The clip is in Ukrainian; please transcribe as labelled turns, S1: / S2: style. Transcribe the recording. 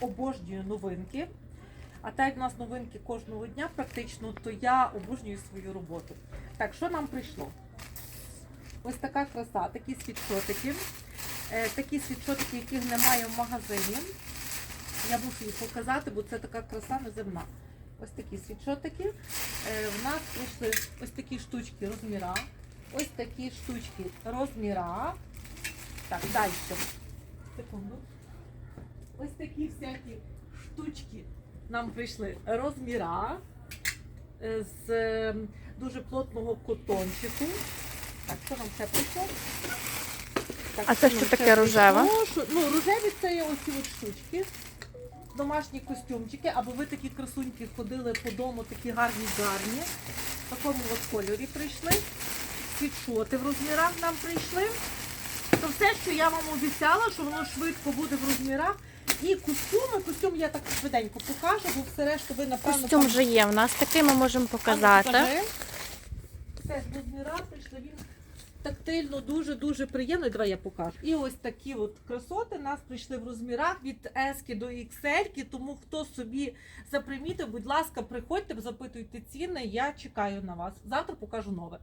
S1: обожнюю новинки. А так як в нас новинки кожного дня практично, то я обожнюю свою роботу. Так, що нам прийшло? Ось така краса, такі світшотики. Е, такі світшотики, яких немає в магазині. Я мушу їх показати, бо це така краса неземна. Ось такі світшотики. Е, в нас прийшли ось такі штучки розміра. Ось такі штучки розміра. Так, далі. Секунду. Ось такі всякі штучки нам прийшли розміра е, з е, дуже плотного котончику. Так, що нам ще прийшло? Так,
S2: А це що таке рожеве?
S1: Ну, рожеві це є оці от штучки. Домашні костюмчики, або ви такі красуньки ходили по дому, такі гарні гарні. В такому от кольорі прийшли. Світшоти в розмірах нам прийшли. То все, що я вам обіцяла, що воно швидко буде в розмірах. І костюми, костюм я так швиденько покажу, бо все решту ви напевно.
S2: Костюм вже є. В нас такий ми можемо
S1: ну,
S2: показати.
S1: покажи. Все, з розміра прийшли. Він тактильно дуже-дуже приємний. Давай я покажу. І ось такі от красоти у нас прийшли в розмірах від S до XL, тому хто собі запримітив, будь ласка, приходьте, запитуйте ціни. Я чекаю на вас. Завтра покажу нове.